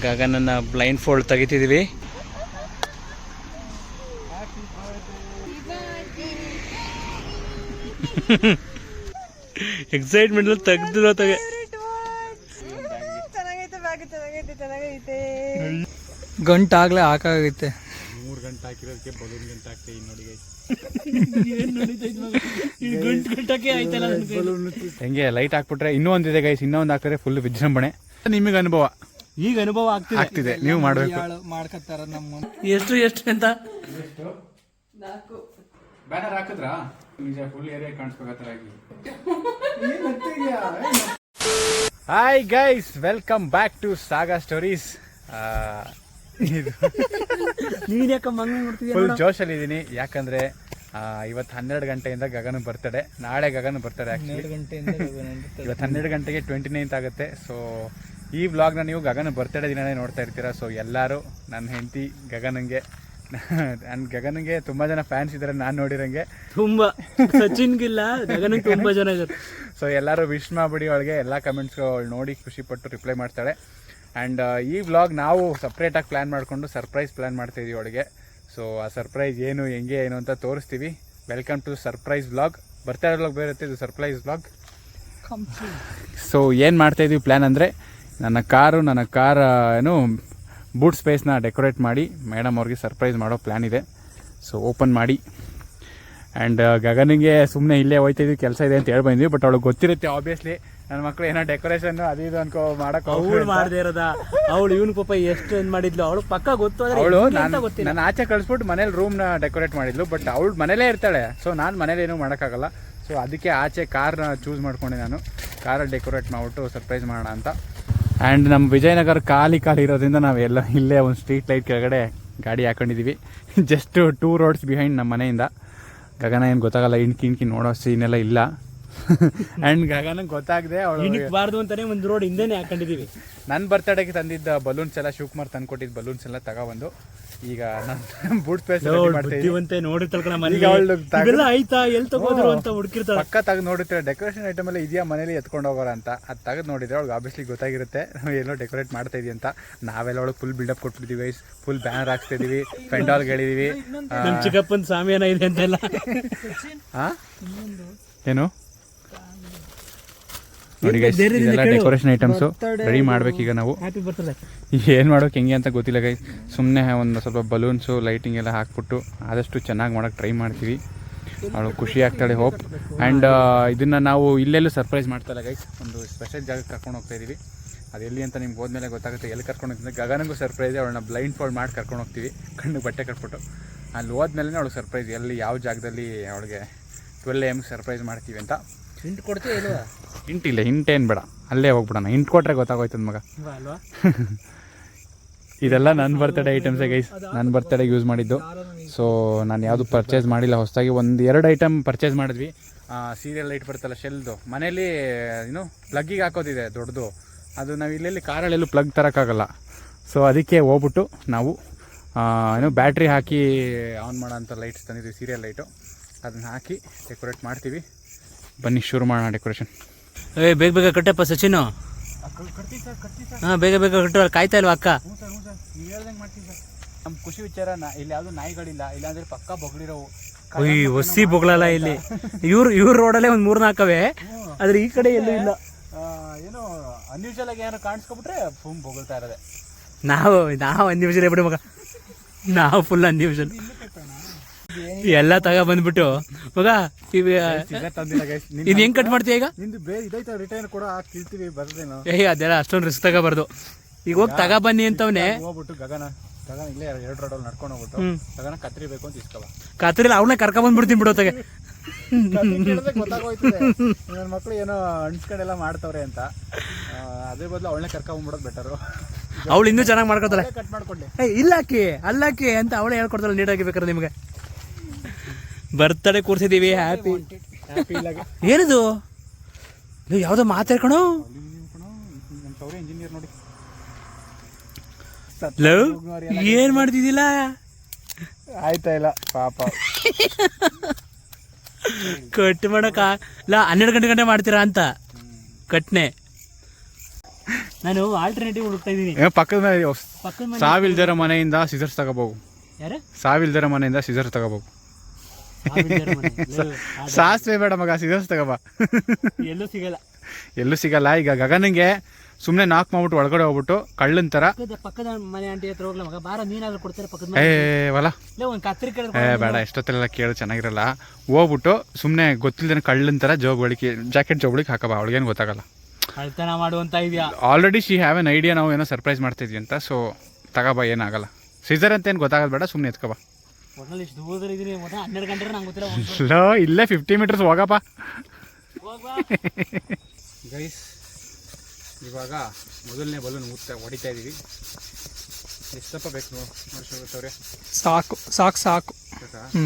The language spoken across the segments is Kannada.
ಗಗನನ್ನ ಬ್ಲೈಂಡ್ ಫೋಲ್ಡ್ ತೆಗಿತಿದೀವಿ ಎಕ್ಸೈಟ್ಮೆಂಟ್ ತೆಗ್ದಿರೋ ತೆಗೆ ಗಂಟಾಗ್ಲೇ ಹಾಕಾಗೈತೆ. ಮೂರು ಗಂಟೆ ಹಾಕಿರೋದಕ್ಕೆ ಬಲೂನ್ ಗಂಟೆ ಹಾಕ್ತೇವೆ ನೋಡಿ. ಹೆಂಗೆ ಲೈಟ್ ಹಾಕ್ಬಿಟ್ರೆ ಇನ್ನೂ ಒಂದಿದೆ ಗೈಸ್ ಇನ್ನೂ ಒಂದು ಹಾಕಿದ್ರೆ ಫುಲ್ ವಿಜೃಂಭಣೆ. ನಿಮಗೆ ಅನುಭವ. ಈಗ ಅನುಭವ ಆಗ್ತಿದೆ. ಆಗ್ತಿದೆ. ನೀವು ಮಾಡಬೇಕು. ಮಾಡ್ಕತ್ತಾರ ನಮ್ಮ ಎಷ್ಟು ಎಷ್ಟು ಅಂತ? ನಾಲ್ಕು. ಬ್ಯಾನರ್ ಹಾಕಿದ್ರಾ? ನಿಜ full area ಕಾಣಿಸ್ಬೇಕಾಗಿ hi guys welcome back to saga stories ನೀನ್ ಯಾಕ ಮಂಗ ನೋಡ್ತಿದ್ಯಾ ಫುಲ್ ಜೋಶಲ್ಲಿ ಇದ್ದೀನಿ ಯಾಕಂದ್ರೆ ಇವತ್ತು ಹನ್ನೆರಡು ಗಂಟೆಯಿಂದ ಗಗನ ಬರ್ತಡೆ. ನಾಳೆ ಗಗನ ಬರ್ತಡೆ ಗಂಟೆಯಿಂದ ಇವತ್ತು ಹನ್ನೆರಡು ಗಂಟೆಗೆ ಟ್ವೆಂಟಿ ನೈನ್ತ್ ಆಗುತ್ತೆ. ಸೊ ಈ ವ್ಲಾಗ್ನ ನೀವು ಗಗನ ಬರ್ತಡೇ ದಿನನೇ ನೋಡ್ತಾ ಇರ್ತೀರಾ. ಸೊ ಎಲ್ಲರೂ ನನ್ನ ಹೆಂಡತಿ ಗಗನಂಗೆ ನನ್ನ ಗಗನಂಗೆ ತುಂಬ ಜನ ಫ್ಯಾನ್ಸ್ ಇದ್ದಾರೆ ನಾನು ನೋಡಿರಂಗೆ. ತುಂಬಾ. ಸಚಿನ್ಗಿಲ್ಲ ಗಗನಿಗೆ ತುಂಬಾ ಜನ ಇದ್ದಾರೆ ಸೊ ಎಲ್ಲರೂ ವಿಶ್ ಮಾಡ್ಬಿಡಿ ಅವಳಿಗೆ ಎಲ್ಲ ಕಮೆಂಟ್ಸ್ ಅವಳು ನೋಡಿ ಖುಷಿಪಟ್ಟು ರಿಪ್ಲೈ ಮಾಡ್ತಾಳೆ. ಆ್ಯಂಡ್ ಈ ವ್ಲಾಗ್ ನಾವು ಸಪ್ರೇಟಾಗಿ ಪ್ಲ್ಯಾನ್ ಮಾಡಿಕೊಂಡು ಸರ್ಪ್ರೈಸ್ ಪ್ಲ್ಯಾನ್ ಮಾಡ್ತಾ ಇದೀವಿ ಅವಳಿಗೆ. ಸೊ ಆ ಸರ್ಪ್ರೈಸ್ ಏನು ಹೆಂಗೆ ಏನು ಅಂತ ತೋರಿಸ್ತೀವಿ. ವೆಲ್ಕಮ್ ಟು ಸರ್ಪ್ರೈಸ್ ವ್ಲಾಗ್ ಬರ್ತಾ ಇರೋ ವ್ಲಾಗ್ ಬೇರೆ ಇದು ಸರ್ಪ್ರೈಸ್ ವ್ಲಾಗ್ ಸೊ ಏನು ಮಾಡ್ತಾ ಇದೀವಿ ಪ್ಲ್ಯಾನ್ ಅಂದರೆ ನನ್ನ ಕಾರು ನನ್ನ ಕಾರ ಏನು ಬೂಟ್ ಸ್ಪೇಸ್ನ ಡೆಕೋರೇಟ್ ಮಾಡಿ ಮೇಡಮ್ ಅವ್ರಿಗೆ ಸರ್ಪ್ರೈಸ್ ಮಾಡೋ ಪ್ಲ್ಯಾನ್ ಇದೆ. ಸೊ ಓಪನ್ ಮಾಡಿ. ಆ್ಯಂಡ್ ಗಗನಿಗೆ ಸುಮ್ಮನೆ ಇಲ್ಲೇ ಹೋಯ್ತಾ ಇದೀವಿ ಕೆಲಸ ಇದೆ ಅಂತ ಹೇಳಿ ಬಂದ್ವಿ ಬಟ್ ಅವಳಿಗೆ ಗೊತ್ತಿರುತ್ತೆ ಆಬ್ವಿಯಸ್ಲಿ ನನ್ನ ಮಕ್ಕಳು ಏನೋ ಡೆಕೋರೇಷನ್ ಅದು ಇದು ಅನ್ಕೋ ಮಾಡಕ್ ಅವಳು ಮಾಡದೇ ಇರೋದ? ಅವಳು ಇವನು ಪಾಪ ಎಷ್ಟು ಏನು ಮಾಡಿದ್ಲು? ಅವಳು ಪಕ್ಕ ಗೊತ್ತು ಅವಳು ನಾನು ಗೊತ್ತಿಲ್ಲ. ನಾನು ಆಚೆ ಕಳಿಸ್ಬಿಟ್ಟು ಮನೇಲಿ ರೂಮ್ನ ಡೆಕೋರೇಟ್ ಮಾಡಿದ್ಲು ಬಟ್ ಅವಳು ಮನೇಲೇ ಇರ್ತಾಳೆ. ಸೊ ನಾನು ಮನೇಲಿ ಏನೂ ಮಾಡೋಕ್ಕಾಗಲ್ಲ. ಸೊ ಅದಕ್ಕೆ ಆಚೆ ಕಾರ್ನ ಚೂಸ್ ಮಾಡ್ಕೊಂಡೆ ನಾನು. ಕಾರಲ್ಲಿ ಡೆಕೋರೇಟ್ ಮಾಡಿಬಿಟ್ಟು ಸರ್ಪ್ರೈಸ್ ಮಾಡೋಣ ಅಂತ. ಆ್ಯಂಡ್ ನಮ್ಮ ವಿಜಯನಗರ ಖಾಲಿ ಖಾಲಿ ಇರೋದ್ರಿಂದ ನಾವೆಲ್ಲ ಇಲ್ಲೇ ಒಂದು ಸ್ಟ್ರೀಟ್ ಲೈಟ್ ಕೆಳಗಡೆ ಗಾಡಿ ಹಾಕೊಂಡಿದ್ದೀವಿ ಜಸ್ಟ್ ಟೂ ರೋಡ್ಸ್ ಬಿಹೈಂಡ್ ನಮ್ಮ ಮನೆಯಿಂದ. ಗಗನ ಏನು ಗೊತ್ತಾಗಲ್ಲ ಇಣ್ಕಿ ಇಣ್ಕಿ ನೋಡೋ ಸೀನೆಲ್ಲ ಇಲ್ಲ. ಆ್ಯಂಡ್ ಗಗನಂಗೆ ಗೊತ್ತಾಗದೆ ಅವಳು ಬಾರ್ದು ಅಂತಾನೆ ಒಂದು ರೋಡ್ ಹಿಂದೆನೇ ಹಾಕೊಂಡಿದೀವಿ. ನನ್ನ ಬರ್ತಡೇಗೆ ತಂದಿದ್ದ ಬಲೂನ್ಸ್ ಎಲ್ಲ ಶಿವಕುಮಾರ್ ತಂದು ಕೊಟ್ಟಿದ್ದ ಬಲೂನ್ಸ್ ಎಲ್ಲ ತಗೊಬಂದು ಈಗ ನಾನು ಬೂಟ್ ಸ್ಪೇಸ್ ಈಗ ಅವ್ಳು ಇವೆಲ್ಲ ಆಯ್ತಾ? ಎಲ್ ತಗೋದ್ರು ಅಂತ ಹುಡುಕಿರ್ತಾಳೆ. ಪಕ್ಕ ತೆಗೆದು ನೋಡಿರ್ತಾರೆ ಡೆಕೋರೇಷನ್ ಐಟಮ್ ಎಲ್ಲ ಇದೆಯಾ ಮನೇಲಿ ಎತ್ಕೊಂಡು ಹೋಗೋರ ಅಂತ. ಅದು ತೆಗೆದು ನೋಡಿದ್ರೆ ಅವ್ಳಿಗೆ ಆಬ್ವಿಯಸ್ಲಿ ಗೊತ್ತಾಗಿರುತ್ತೆ. ನಾವು ಎಲ್ಲೋ ಡೆಕೋರೇಟ್ ಮಾಡ್ತಾ ಇದೀವಿ ಅಂತ. ನಾವೆಲ್ಲ ಅವಳು ಫುಲ್ ಬಿಲ್ಡಪ್ ಕೊಟ್ಬಿಟ್ಟಿದ್ದೀವಿ ಫುಲ್ ಬ್ಯಾನರ್ ಹಾಕ್ತಾ ಇದೀವಿ ಪೆಂಡಾಲ್ ಹೇಳಿದೀವಿ. ಚಿಕ್ಕಪ್ಪನ ಸಾಮಿಯಾನ ಇದೆ ಅಂತೆಲ್ಲ. ಏನು? ನೋಡಿ ಗೈಸ್ ಇದೆಲ್ಲ ಡೆಕೋರೇಷನ್ ಐಟಮ್ಸು ರೆಡಿ ಈಗ ನಾವು. ಏನು ಮಾಡೋಕೆ ಹೆಂಗೆ ಅಂತ ಗೊತ್ತಿಲ್ಲ ಗೈ ಸುಮ್ಮನೆ ಒಂದು ಸ್ವಲ್ಪ ಬಲೂನ್ಸು ಲೈಟಿಂಗ್ ಎಲ್ಲ ಹಾಕ್ಬಿಟ್ಟು ಆದಷ್ಟು ಚೆನ್ನಾಗಿ ಮಾಡೋಕೆ ಟ್ರೈ ಮಾಡ್ತೀವಿ. ಅವಳು ಖುಷಿ ಆಗ್ತಾಳೆ ಹೋಪ್ ಆ್ಯಂಡ್ ಇದನ್ನು ನಾವು ಇಲ್ಲೆಲ್ಲೂ ಸರ್ಪ್ರೈಸ್ ಮಾಡ್ತಾಯಿಲ್ಲ ಗೈಸ್ ಒಂದು ಸ್ಪೆಷಲ್ ಜಾಗಕ್ಕೆ ಕರ್ಕೊಂಡು ಹೋಗ್ತಾ ಇದೀವಿ. ಅದು ಎಲ್ಲಿ ಅಂತ ನಿಮ್ಗೆ ಹೋದ್ಮೇಲೆ ಗೊತ್ತಾಗುತ್ತೆ. ಎಲ್ಲಿ ಕರ್ಕೊಂಡು ಹೋಗ್ತೀನಿ ಗಗನಗೂ ಸರ್ಪ್ರೈಸ್ ಅವಳನ್ನ ಬ್ಲೈಂಡ್ ಫೋಲ್ಡ್ ಮಾಡಿ ಕರ್ಕೊಂಡು ಹೋಗ್ತೀವಿ. ಕಣ್ಣು ಬಟ್ಟೆ ಕಟ್ಬಿಟ್ಟು. ಅಲ್ಲಿ ಹೋದ್ಮೇಲೆ ಅವಳು ಸರ್ಪ್ರೈಸ್ ಎಲ್ಲಿ ಯಾವ ಜಾಗದಲ್ಲಿ ಅವಳಿಗೆ ಟ್ವೆಲ್ ಎಮ್ಗೆ ಸರ್ಪ್ರೈಸ್ ಮಾಡ್ತೀವಿ ಅಂತ. ಹಿಂಟ್ ಕೊಡ್ತೀವಿ ಹಿಂಟಿಲ್ಲ ಹಿಂಟೇನು ಬೇಡ. ಅಲ್ಲೇ ಹೋಗ್ಬಿಡೋಣ. ಹಿಂಟ್ ಕೊಟ್ರೆ ಗೊತ್ತಾಗೋಯ್ತದ ಮಗ. ಅಲ್ವಾ ಇದೆಲ್ಲ ನನ್ನ ಬರ್ತಡೇ ಐಟಮ್ಸೇ ಗೈಸ್ ನನ್ನ ಬರ್ತಡೇಗೆ ಯೂಸ್ ಮಾಡಿದ್ದು. ಸೊ ನಾನು ಯಾವುದು ಪರ್ಚೇಸ್ ಮಾಡಿಲ್ಲ. ಹೊಸದಾಗಿ ಒಂದು ಎರಡು ಐಟಮ್ ಪರ್ಚೇಸ್ ಮಾಡಿದ್ವಿ. ಸೀರಿಯಲ್ ಲೈಟ್ ಬರ್ತಲ್ಲ ಶೆಲ್ದು ಮನೇಲಿ ಏನು ಪ್ಲಗ್ಗಿಗೆ ಹಾಕೋದಿದೆ ದೊಡ್ಡದು. ಅದು ನಾವು ಇಲ್ಲೆಲ್ಲಿ ಕಾರಲ್ಲೆಲ್ಲೂ ಪ್ಲಗ್ ತರೋಕ್ಕಾಗಲ್ಲ. ಸೊ ಅದಕ್ಕೆ ಹೋಗ್ಬಿಟ್ಟು ನಾವು ಏನು ಬ್ಯಾಟ್ರಿ ಹಾಕಿ ಆನ್ ಮಾಡೋಂಥ ಲೈಟ್ಸ್ ತಂದಿದ್ವಿ ಸೀರಿಯಲ್ ಲೈಟು ಅದನ್ನ ಹಾಕಿ ಡೆಕೋರೇಟ್ ಮಾಡ್ತೀವಿ. ಬನ್ನಿ ಶುರು ಮಾಡೋಣ ಡೆಕೋರೇಷನ್ ಏ ಬೇಗ ಬೇಗ ಕಟ್ಟಪ್ಪ ಸಚಿನ್. ಹಾ ಬೇಗ ಬೇಗ ಕಟ್ಟು ಕಾಯ್ತಾ ಇಲ್ವಾ ಅಕ್ಕ? ನಮ್ ನಮ್ಮ ಖುಷಿ ವಿಚಾರ ಇಲ್ಲಿ ಯಾವುದೂ ನಾಯಿಗಳಿಲ್ಲ ಇಲ್ಲಾಂದ್ರೆ ಪಕ್ಕ ಬೊಗಳಿರೋವು. ಒಯ್ ಒಸಿ ಬೊಗಳಲ್ಲ ಇಲ್ಲಿ. ಇವ್ರು ಇವ್ರ ರೋಡಲ್ಲೇ ಒಂದು ಮೂರ್ ನಾಲ್ಕವೇ ಆದ್ರೆ ಈ ಕಡೆ ಎಲ್ಲೂ ಇಲ್ಲ. ಏನೋ ಅನ್ಯೂಜಲ್ ಆಗಿ ಏನಾರು ಕಾಣಿಸ್ಕೊಬಿಟ್ರೆ ಫುಮ್ ಬೊಗಳ್ತಾ ಇರೋದೆ. ನಾವು ನಾವು ಅನ್ಯೂಜಲ್ ಬಿಡಿ ಮಗ. ನಾವು ಫುಲ್ ಅನ್ಯೂಷಲ್ ಎಲ್ಲ ತಗ ಬಂದ್ಬಿಟ್ಟು ಮಗ ಇದೇ ಹೆಂಗ್ ಕಟ್ ಮಾಡ್ತೀಯ ಈಗ? ನಿಂದು ಬೇರೆ ಇದೈತೆ ರಿಟೈನ್ ಕೂಡ ಹಾಕಿರ್ತೀವಿ ಬರ್ದೇನೋ ಏಯ್ ಅದೆಲ್ಲ ಅಷ್ಟೊಂದು ರಿಸ್ಕ್ ತಗೋಬಾರ್ದು. ಈಗ ಹೋಗಿ ತಗ ಬನ್ನಿ ಅಂತವನೇ. ಹೋಗ್ಬಿಟ್ಟು ಗಗನ ಗಗನ ಇಲ್ಲೇ ಎರಡು ರೋಡಲ್ಲಿ ನಡ್ಕೊಂಡು ಹೋಗ್ಬಿಟ್ಟು. ಗಗನ ಕತ್ರಿ ಬೇಕು ಅಂತ ಇಸ್ಕವ ಕಾತ್ರಿಲ್ಲ ಅವಳನ್ನ ಕರ್ಕೊಂಡ್ ಬಂದ್ಬಿಡ್ತೀನಿ ಬಿಡೋ ತಗೆ ಗೊತ್ತಾಗೋಯ್ತದೆ. ನನ್ನ ಮಕ್ಕಳು ಏನೋ ಅಣ್ಸ್ಕೊಂಡೆಲ್ಲ ಮಾಡ್ತವ್ರೆ ಅಂತ. ಅದೇ ಅದ್ರ ಬದಲು ಅವಳನ್ನೇ ಕರ್ಕೊಂಡ್ಬಿಡೋದು ಬೆಟರು ಅವಳು ಇನ್ನೂ ಚೆನ್ನಾಗಿ ಮಾಡ್ಕೊತಾಳೆ ಕಟ್ ಮಾಡ್ಕೊಂಡೆ. ಏಯ್ ಇಲ್ಲಾಕಿ ಅಲ್ಲಾಕಿ ಅಂತ ಅವಳೇ ಹೇಳ್ಕೊಡ್ತಾಳೆ ನೀಟಾಗಿ ಬೇಕಾದ್ರೆ ನಿಮಗೆ. ಬರ್ತಡೇ ಕೂರ್ಸಿದೀವಿ ಹ್ಯಾಪಿ ಏನಿದು? ನೀವು ಯಾವುದೋ ಮಾತಾಡ್ಕೊಣು ಹಲೋ ಇಂಜಿನಿಯರ್ ನೋಡಿ ಲವ್ ಏನ್ ಮಾಡ್ತಿದ್ದಿಲ್ಲ ಆಯ್ತಾ ಇಲ್ಲ ಪಾಪ. ಕಟ್ ಮಾಡಕ ಇಲ್ಲ ಹನ್ನೆರಡು ಗಂಟೆ ಗಂಟೆ ಮಾಡ್ತೀರಾ ಅಂತ. ಕಟ್ನೆ. ನಾನು ಆಲ್ಟರ್ನೇಟಿವ್ ಹುಡುಕ್ತಾ ಇದೀನಿ ಏನೋ ಪಕ್ಕದ ಸಾವಿಲ್ದರ ಮನೆಯಿಂದ ಸಿಸರ್ಸ್ ತಗೋಬಹುದು ಯಾರು? ಸಾವಿಲ್ದಿರೋ ಮನೆಯಿಂದ ಸಿಸರ್ಸ್ ತಗೋಬೇಕು ಸಾವಿಲ್ದರ ಮನೆ. ಲೇ, ಅದು ಸಾಸಿವೆ ಬೇಡ ಮಗ ಸಿಸರ್ಸ್ ತಗೋಬಾ ಎಲ್ಲೂ ಸಿಗಲ್ಲ. ಎಲ್ಲೂ ಸಿಗಲ್ಲ. ಈಗ ಗಗನಿಗೆ ಸುಮ್ಮನೆ ನಾಕ್ ಮಾಡ್ಬಿಟ್ಟು ಒಳಗಡೆ ಹೋಗ್ಬಿಟ್ಟು ಕಳ್ಳನ್ ತರ. ಪಕ್ಕದ ಮನೆ ಆಂಟಿ ಹತ್ರ ಹೋಗ್ಲ ಮಗ? ಬಾರ ನೀನಾದ್ರೂ ಕೊಡ್ತಾರೆ ಪಕ್ಕದ ಏ ವಲ. ಒಂದ್ ಕತ್ರಿ ಏ ಬೇಡ ಎಷ್ಟೊತ್ತೆಲ್ಲ ಕೇಳು ಚೆನ್ನಾಗಿರಲ್ಲ. ಹೋಗ್ಬಿಟ್ಟು ಸುಮ್ಮನೆ ಗೊತ್ತಿಲ್ದೇನೆ ಕಳ್ಳನ್ ತರ ಜೋಗ್ ಒಳಗೆ ಜಾಕೆಟ್ ಜೋಗ್ಳಿಗೆ ಹಾಕಬಾ ಅವಳಿಗೇನು ಗೊತ್ತಾಗಲ್ಲ. ಕಳ್ತನ ಮಾಡುವಂತ ಇದೆಯಾ? Already she have an idea ನಾವು ಏನೋ ಸರ್ಪ್ರೈಸ್ ಮಾಡ್ತಿದ್ವಿ ಅಂತ ಸೊ ತಗೋಬಾ ಏನಾಗಲ್ಲ ಸೀಸರ್ ಅಂತ ಏನು ಗೊತ್ತಾಗಲ್ಲ ಬೇಡ ಸುಮ್ಮನೆ ಎತ್ಕೋಬಾ ಒಟ್ನಲ್ಲಿ ಇಷ್ಟು ದೂರದಲ್ಲಿ ಇದೀನಿ ಒಟ್ಟ ಹನ್ನೆರಡು ಗಂಟೆ ನಂಗೆ ಗೊತ್ತಿಲ್ಲ ಲೋ ಇಲ್ಲೇ ಫಿಫ್ಟಿ ಮೀಟರ್ಸ್ ಹೋಗಪ್ಪ. ಗೈಸ್ ಇವಾಗ ಮೊದಲನೇ ಬಲೂನ್ ಮುತ್ತ ಹೊಡಿತಾ ಇದೀವಿ ಎಷ್ಟಪ್ಪ ಬೇಕು ನೋಡ್ಸೋರೆ ಸಾಕು ಸಾಕು ಸಾಕು. ಹ್ಞೂ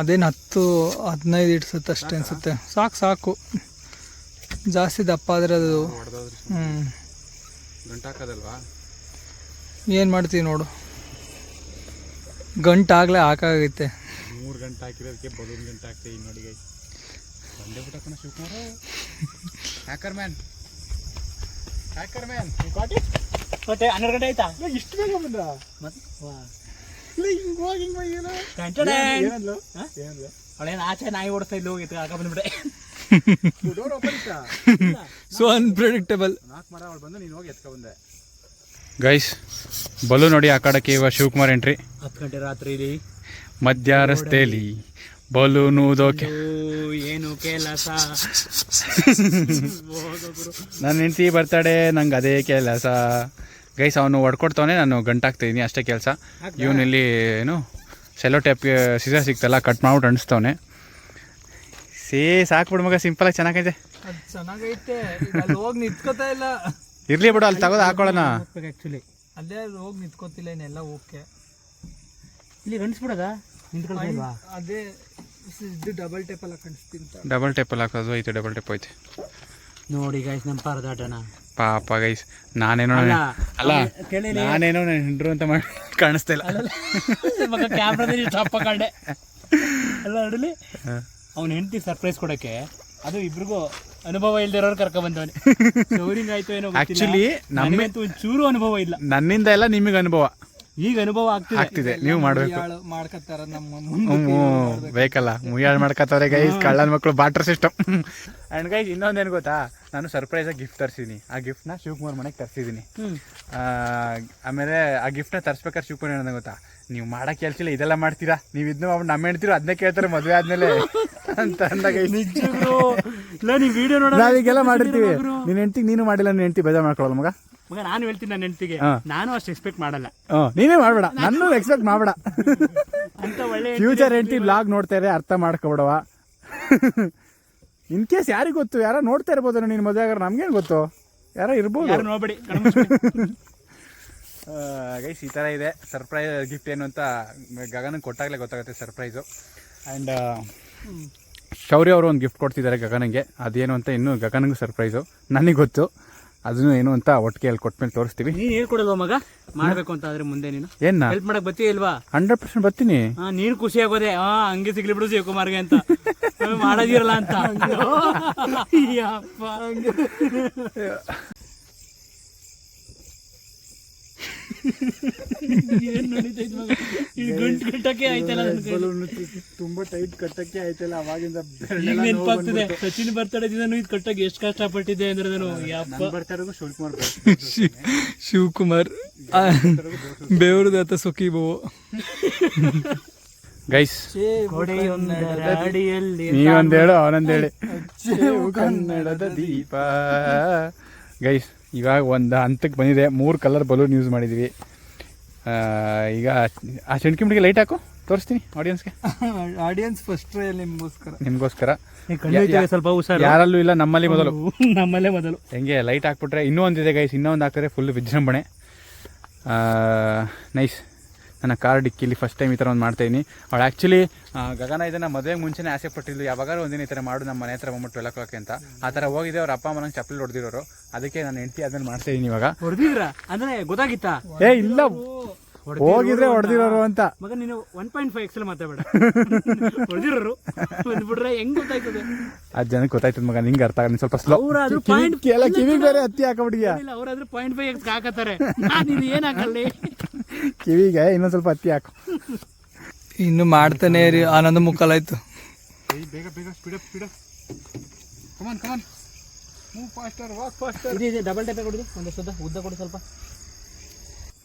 ಅದೇನು ಹತ್ತು ಹದಿನೈದು ಇಡ್ಸುತ್ತೆ ಅಷ್ಟೇ ಅನಿಸುತ್ತೆ. ಸಾಕು ಸಾಕು. ಜಾಸ್ತಿ ದಪ್ಪ ಆದರೆ ಅದು ಹ್ಞೂ ಗಂಟಾಕದಲ್ವಾ ಏನು ಮಾಡ್ತೀವಿ ನೋಡು. ಗಂಟಾಗಲೇ ಹಾಕಾಗೈತೆ. ಮೂರು ಗಂಟೆ ಹಾಕಿರೋದಕ್ಕೆ ಬಲೂನ್ ಗಂಟೆ ಈ ನೋಡಿ ಗೈಸ್ ಒಂದೇ ಬಿಟ್ಟ ಕಣ Shivakumara. Hacker man hacker man ಮತ್ತೆ ಹನ್ನೆರಡು ಗಂಟೆ ಆಯ್ತಾ? ಇಷ್ಟು ಬೇಗ ಬಂದ? ಮತ್ತೆ? ವಾ. ಇಲ್ಲ ಹಿಂಗ್ ಹೋಗಿ ಹಿಂಗ್ ಹೋಗಿ. ಏನಂದ್ಲು ಏನಂದ್ಲು ಅವಳೇನು ಆಚೆ ನಾಯಿ ಓಡಿಸ್ತಾ ಇಲ್ಲಿ ಹೋಗಿತ್ತು ಹಾಕ ಬಂದ್ಬಿಟ್ಟೆ. ಡೋರ್ ಓಪನ್ ಇತ್ತಾ? ಸೊ ಅನ್ಪ್ರೆಡಿಕ್ಟಬಲ್ ನಾಲ್ಕು ಮರ ಅವಳು ಬಂದು ನೀನು ಹೋಗಿ ಎತ್ಕೊ ಬಂದೆ. ಗೈಸ್ ಬಲು ನೋಡಿ ಆ ಕಡಕ್ಕೆ ಇವಾಗ ಶಿವಕುಮಾರ್ ಎಂಟ್ರಿ ಹತ್ತು ಗಂಟೆ ರಾತ್ರಿಲಿ ಮಧ್ಯ ರಸ್ತೆಯಲ್ಲಿ ಬಲೂನು ಊದೋಕೆ ಏನು ಕೆಲಸ. ನನ್ನ ಹೆಂಡತಿ ಬರ್ತಾಡೆ ನಂಗೆ ಅದೇ ಕೆಲಸ. ಗೈಸ್ ಅವನು ಹೊಡ್ಕೊಡ್ತಾವನೆ ನಾನು ಗಂಟಾಗ್ತಿದ್ದೀನಿ ಅಷ್ಟೇ ಕೆಲಸ. ಇವನಲ್ಲಿ ಇಲ್ಲಿ ಏನು ಸೆಲೋ ಟೇಪ್ಗೆ ಸೀಸರ್ ಸಿಗ್ತಲ್ಲ ಕಟ್ ಮಾಡ್ಬಿಟ್ಟು ಅಂಟಿಸ್ತವನೆ. ಸೇ ಸಾಕ್ಬಿಡು ಮಗ ಸಿಂಪಲಾಗಿ ಚೆನ್ನಾಗೈತೆ. ಚೆನ್ನಾಗೈತೆ. ಹೋಗಿ ನಿಂತ್ಕೋತಾ ಇಲ್ಲ. ಇರ್ಲಿ ಬಿಡು ಅಲ್ಲಿ ತಗೋದು ಹಾಕೊಳ್ಳೋಣ. ಆ್ಯಕ್ಚುಲಿ ಅಲ್ಲೇ ಹೋಗಿ ನಿಂತ್ಕೋತಿಲ್ಲ ಇನ್ನೆಲ್ಲ ಓಕೆ. ಇಲ್ಲಿ ಗಂಡಿಸ್ಬಿಡದ? ನಿಂತ್ಕೊಳ್ವಾ ಅದೇ ಇದು ಡಬಲ್ ಟೇಪ್ ಎಲ್ಲ ಕಾಣಿಸ್ತೀನಿ ಡಬಲ್ ಟೇಪಲ್ಲಿ ಹಾಕೋದು ಐತೆ ಡಬಲ್ ಟೆಪ್ ಐತೆ ನೋಡಿ ಗೈಸ್ ನಮ್ಮ ಪರದಾಟನ. ಪಾಪ ಗೈಸ್ ನಾನೇನೋ ಅಲ್ಲ. ನಾನೇನೋ ನಾನು ಹೆಂಡ್ರು ಅಂತ ಮಾಡಿ ಕಾಣಿಸ್ತಾ ಇಲ್ಲ. ಮಗ ಕ್ಯಾಮ್ರಾದಲ್ಲಿ ತಪ್ಪ ಕಂಡೆ. ಅಲ್ಲ ನೋಡಲಿ ಅವ್ನ ಹೆಂಡತಿ ಸರ್ಪ್ರೈಸ್ ಕೊಡಕ್ಕೆ ಅದು ಇಬ್ರಿಗೂ ಅನುಭವ ಇಲ್ದಿರೋರು ಕರ್ಕ ಬಂದವನೆ ಆಯ್ತು ಏನೋ ಆಕ್ಚುಲಿ ನಮ್ಮ- ನಮ್ಮಂತೂ ಒಂಚೂರು ಅನುಭವ ಇಲ್ಲ. ನನ್ನಿಂದ ಎಲ್ಲ ನಿಮಗೆ ಅನುಭವ. ಈಗ ಅನುಭವ ಆಗ್ತಿದೆ. ಆಗ್ತಿದೆ. ನೀವು ಮಾಡ್ಬೇಕು. ಮಾಡ್ಕತ್ತಾರ ನಮ್ಮ ಬೇಕಲ್ಲ. ಮುಯ್ಯಾಳ್ ಮಾಡ್ಕೊತವ್ರೆ ಗೈಸ್ ಕಳ್ಳನ ಮಕ್ಕಳು ಬಾಟ್ರ್ ಸಿಸ್ಟಮ್ ಅಂಡ್ ಗೈಸ್ ಇನ್ನೊಂದೇನು ಗೊತ್ತಾ? ನಾನು ಸರ್ಪ್ರೈಸಾಗಿ ಗಿಫ್ಟ್ ತರ್ಸಿದೀನಿ. ಆ ಗಿಫ್ಟ್ನ ಶಿವಕುಮಾರ್ ಮನೆಗೆ ತರಿಸಿದ್ದೀನಿ ಹ್ಮ್. ಆಮೇಲೆ ಆ ಗಿಫ್ಟ್ನ ತರಿಸ್ಬೇಕಾದ್ರೆ ಶಿವಕುಮಾರ್ ಏನಂದ ಗೊತ್ತಾ? ನೀವು ಮಾಡೋ ಕೆಲ್ಸಿಲ್ಲ ಇದೆಲ್ಲ ಮಾಡ್ತೀರಾ? ನೀವು ಇದನ್ನ ಅವ್ರು ನಮ್ಮ ಹೇಳ್ತೀರೋ ಅದನ್ನೇ ಕೇಳ್ತಾರೆ ಮದುವೆ ಆದ್ಮೇಲೆ. ಅಂತ ಅಂದಾಗ ನಿಜರು ಇಲ್ಲ ನೀವು ವಿಡಿಯೋ ನೋಡ ನಾವೀಗೆಲ್ಲ ಮಾಡಿರ್ತೀವಿ. ನೀನ್ ಹೆಂಡ್ತಿ ನೀನು ಮಾಡಿಲ್ಲ ನಿನ್ನ ಹೆಂಡ್ತಿ ಬೇಜಾರು ಮಾಡ್ಕೊಳ್ಳಲ್ಲ ಮಗ. ಮಗ ನಾನು ಹೇಳ್ತೀನಿ ನನ್ನ ಹೆಂಡತಿಗೆ. ನಾನು ಅಷ್ಟು ಎಕ್ಸ್ಪೆಕ್ಟ್ ಮಾಡಲ್ಲ. ನೀನೇ ಮಾಡಬೇಡ. ನಾನು ಎಕ್ಸ್ಪೆಕ್ಟ್ ಮಾಡಬೇಡ. ಅಂತ ಒಳ್ಳೆ ಫ್ಯೂಚರ್ ಹೆಂಡತಿ ಬ್ಲಾಗ್ ನೋಡ್ತಾ ಇದ್ರೆ ಅರ್ಥ ಮಾಡ್ಕೊಬಿಡವ ಇನ್ ಕೇಸ್ ಯಾರಿಗೆ ಗೊತ್ತು ಯಾರೋ ನೋಡ್ತಾ ಇರ್ಬೋದು ನೀನ್ ಮದುವೆ ಆಗಾರ ನಮ್ಗೇನು ಗೊತ್ತು? ಯಾರೋ ಇರ್ಬೋದು. ಯಾರು ನೋಡ್ಬೇಡಿ. ಗೈಸ್ ಈ ಥರ ಇದೆ. ಸರ್ಪ್ರೈಸ್ ಗಿಫ್ಟ್ ಏನು ಅಂತ ಗಗನಕ್ಕೆ ಕೊಟ್ಟಾಗಲೇ ಗೊತ್ತಾಗುತ್ತೆ ಸರ್ಪ್ರೈಸು ಆ್ಯಂಡ್ ಶೌರ್ಯ ಅವರು ಒಂದು ಗಿಫ್ಟ್ ಕೊಡ್ತಿದ್ದಾರೆ ಗಗನಿಗೆ. ಅದೇನು ಅಂತ ಇನ್ನೂ ಗಗನಿಗೂ ಸರ್ಪ್ರೈಸು ನನಗೆ ಗೊತ್ತು. ಅದನ್ನು ಏನು ಅಂತ ಒಟ್ಟಿಗೆ ಅಲ್ಲಿ ಕೊಟ್ಮೇಲೆ ತೋರಿಸ್ತೀವಿ. ನೀನ್ ಹೇಳ್ಕೊಡಲ್ವಾ ಮಗ? ಮಾಡ್ಬೇಕು ಅಂತ ಆದ್ರೆ ಮುಂದೆ ನೀನು. ಏನ ಹೆಲ್ಪ್ ಮಾಡಕ್ ಬತ್ತಿ ಇಲ್ವಾ? ಹಂಡ್ರೆಡ್ ಪರ್ಸೆಂಟ್ ಬರ್ತೀನಿ. ಹಾ ನೀನು ಖುಷಿ ಆಗೋದೆ. ಹಾ ಹಂಗೆ ಸಿಗ್ಲಿ ಬಿಡು ಶಿವಕುಮಾರ್ಗೆ ಅಂತ. ಮಾಡೋದಿರಲ್ಲ ಅಂತ. ಯಪ್ಪ. ಏನ್ ನಡೀತೈತ್ ಮಗ? ಇದು ಗಂಟು ಗಂಟಕ್ಕೆ ಆಯ್ತಲ್ಲ ನನ್ ಕೈಲಿ. ತುಂಬ ಟೈಟ್ ಕಟ್ಟಕ್ಕೆ ಆಯ್ತಲ್ಲ ಅವಾಗಿಂದ ಈಗ ನೆನ್ಪಾಗ್ತಿದೆ ಸಚಿನ್ ಬರ್ತಡೇ ದಿನ ಇದು ಕಟ್ಟಕ್ಕೆ ಎಷ್ಟು ಪಟ್ಟಿದ್ದೆ ಅಂದ್ರೆ ನಾನು ಯಪ್ಪ. ಬರ್ತಾರಿಗೂ ಶಿವಕುಮಾರ್ ಶಿವಕುಮಾರ್. ಬೇವ್ರದತ್ತ ಸುಖಿ ಬೋ. ಗೈಸ್ ನೀವೊಂದು ಹೇಳು ಅವನೊಂದು ಹೇಳಿ. ಕನ್ನಡದ ದೀಪ. ಗೈಸ್ ಇವಾಗ ಒಂದು ಹಂತಕ್ಕೆ ಬಂದಿದೆ. ಮೂರು ಕಲರ್ ಬಲೂನ್ ಯೂಸ್ ಮಾಡಿದ್ದೀವಿ ಆ, ಈಗ ಆ ಚಿಣಕಿ ಮುಡಿಗೆ ಲೈಟ್ ಹಾಕು ತೋರಿಸ್ತೀನಿ ಆಡಿಯನ್ಸ್ಗೆ ಆಡಿಯನ್ಸ್ ಫಸ್ಟ್ ನಿಮಗೋಸ್ಕರ. ನಿಮ್ಗೋಸ್ಕರ. ಸ್ವಲ್ಪ ಹುಷಾರು. ಯಾರಲ್ಲೂ ಇಲ್ಲ ನಮ್ಮಲ್ಲಿ ಮೊದಲು. ನಮ್ಮಲ್ಲೇ ಮೊದಲು. ಹೆಂಗೆ ಲೈಟ್ ಹಾಕ್ಬಿಟ್ರೆ ಇನ್ನೂ ಒಂದಿದೆ ಗೈಸ್ ಇನ್ನೂ ಒಂದು ಹಾಕಿದ್ರೆ ಫುಲ್ ವಿಜೃಂಭಣೆ ನೈಸ್ ನನ್ನ ಕಾರ್ ಡಿಕ್ಕಿಲಿ ಫಸ್ಟ್ ಟೈಮ್ ಈ ಥರ ಒಂದು ಮಾಡ್ತಾಯಿದ್ದೀನಿ ಅವಳು ಆ್ಯಕ್ಚುಲಿ ಗಗನ ಇದನ್ನು ಮದುವೆಗೆ ಮುಂಚೆನೇ ಆಸೆ ಪಟ್ಟಿದ್ದು ಯಾವಾಗಾರು ಒಂದಿನ ಈ ಥರ ಮಾಡು ನಮ್ಮ ಮನೆ ಹತ್ರ ಬಂದ್ಬಿಟ್ಟು ಬೆಳಕೋಕೆ ಅಂತ. ಆ ಥರ ಹೋಗಿದೆ ಅವ್ರ ಅಪ್ಪ ಅಮ್ಮನಂಗೆ ಚಪ್ಪಲಿ ಹೊಡೆದಿರೋರು. ಅದಕ್ಕೆ ನಾನು ಹೆಂಡತಿ ಅದನ್ನು ಮಾಡ್ತಾಯಿದ್ದೀನಿ ಇವಾಗ. ಹೊಡೆದಿದ್ರ ಅಂದರೆ ಗೊತ್ತಾಗಿತ್ತಾ? ಏ ಇಲ್ಲ. ಹೋಗಿದ್ರೆ ಹೊಡೆದಿರೋರು ಅಂತ. ಮಗ ನೀನು ಒನ್ ಪಾಯಿಂಟ್ ಫೈವ್ ಎಕ್ಸಲ್ ಮಾತಾಡ ಹೊಡೆದಿರೋರು? ಬಂದ್ಬಿಟ್ರೆ ಹೆಂಗ್ ಗೊತ್ತಾಯ್ತದೆ? ಆ ಜನಕ್ಕೆ ಗೊತ್ತಾಯ್ತದ ಮಗ ನಿಂಗೆ ಅರ್ಥ ಆಗಲ್ಲ ಸ್ವಲ್ಪ ಸ್ಲೋ ಅವ್ರಾದ್ರೂ ಎಲ್ಲ ಕಿವಿ ಬೇರೆ ಹತ್ತಿ ಹಾಕಬಿಡಿಯಾ ಇಲ್ಲ ಅವ್ರಾದ್ರೂ ಪಾಯಿಂಟ್ ಫೈವ್ ಎಕ್ಸ್ ಹಾಕತ್ತಾರೆ. ನಾನು ಇದು ಕಿವಿಗೆ ಇನ್ನೊಂದ್ ಸ್ವಲ್ಪ ಹತ್ತಿ ಹಾಕು. ಇನ್ನು ಮಾಡ್ತಾನೆ ರೀ ಆನಂದ ಮುಕ್ಕಲಾಯ್ತು. ಬೇಗ ಬೇಗ speed up speed up come on come on move faster walk faster ಇದು ಇದೆ ಡಬಲ್ ಟೈಪ್ ಕೊಡಿದು ಒಂದಷ್ಟು ಉದ್ದ ಉದ್ದ ಕೊಡು ಸ್ವಲ್ಪ.